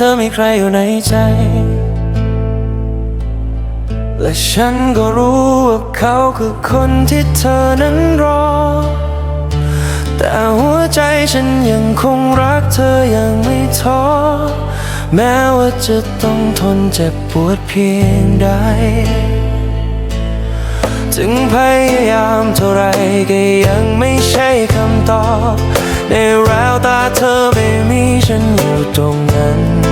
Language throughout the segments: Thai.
เธอมีใครอยู่ในใจ และฉันก็รู้ว่าเขาคือคนที่เธอนั้นรอ แต่หัวใจฉันยังคงรักเธออย่างไม่ท้อ แม้ว่าจะต้องทนเจ็บปวดเพียงใด ถึงพยายามเท่าไรก็ยังไม่ใช่คำตอบในแววตาเธอไม่มีฉันอยู่ตรงนั้น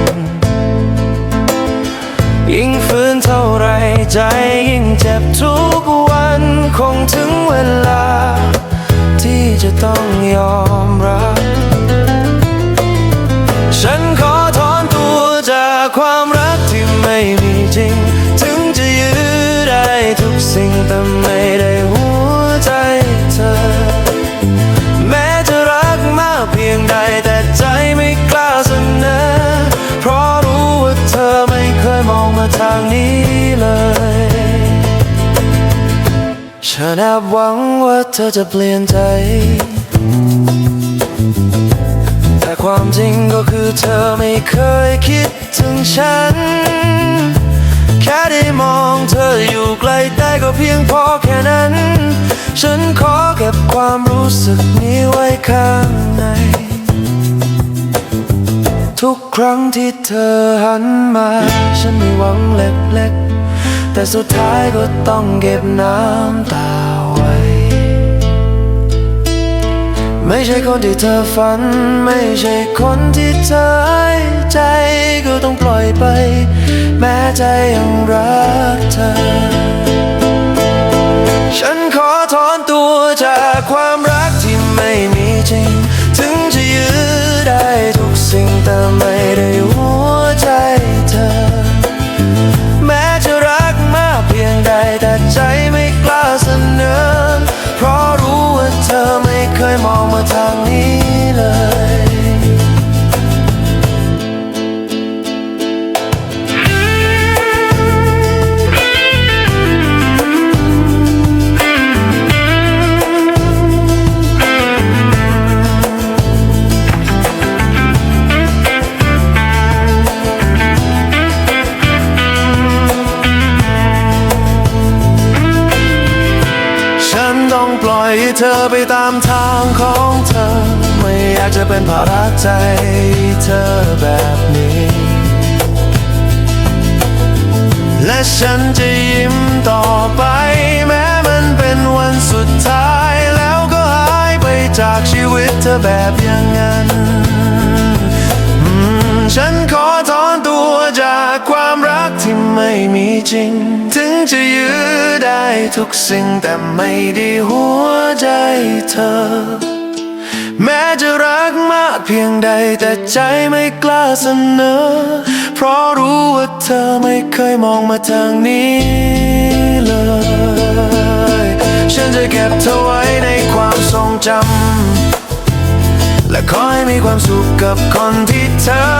ใจยิ่งเจ็บทุกวัน คงถึงเวลา ที่จะต้องยอมรับ ฉันขอถอนตัวจากความรักที่ไม่มีจริง ถึงจะยื้อได้ทุกสิ่งแต่ไม่ได้หัวใจเธอ แม้จะรักมากเพียงใดแต่ใจไม่กล้าเสนอ เพราะรู้ว่าเธอไม่เคยมองมาทางนี้เลย ฉันแอบหวังว่าเธอจะเปลี่ยนใจ แต่ความจริงก็คือเธอไม่เคยคิดถึงฉัน แค่ได้มองเธออยู่ไกลแต่ก็เพียงพอแค่นั้น ฉันขอเก็บความรู้สึกนี้ไว้ข้างใน ทุกครั้งที่เธอหันมา ฉันม่หวังเล็กๆ แต่สุดท้ายก็ต้องเก็บน้ำตาไว้ ไม่ใช่คนที่เธอฝัน ไม่ใช่คนที่เธอใจก็ต้องปล่อยไป แม้ใจยังรักเธอ ฉันขอถอนตัวจากความรักที่ไม่มี ต้องปล่อยให้เธอไปตามทางของเธอ ไม่อยากจะเป็นภาระใจเธอแบบนี้ และฉันจะยิ้มต่อไป แม้มันเป็นวันสุดท้ายแล้วก็หายไปจากชีวิตเธอแบบอย่างนั้นฉันขอถอนตัวจากความรักที่ไม่มี จริง ถึงจะยื้อได้ทุกสิ่งแต่ไม่ได้หัวใจเธอ แม้จะรักมากเพียงใดแต่ใจไม่กล้าเสนอ เพราะรู้ว่าเธอไม่เคยมองมาทางนี้เลย ฉันจะเก็บเธอไว้ในความทรงจำและขอให้มีความสุขกับคนที่เธอ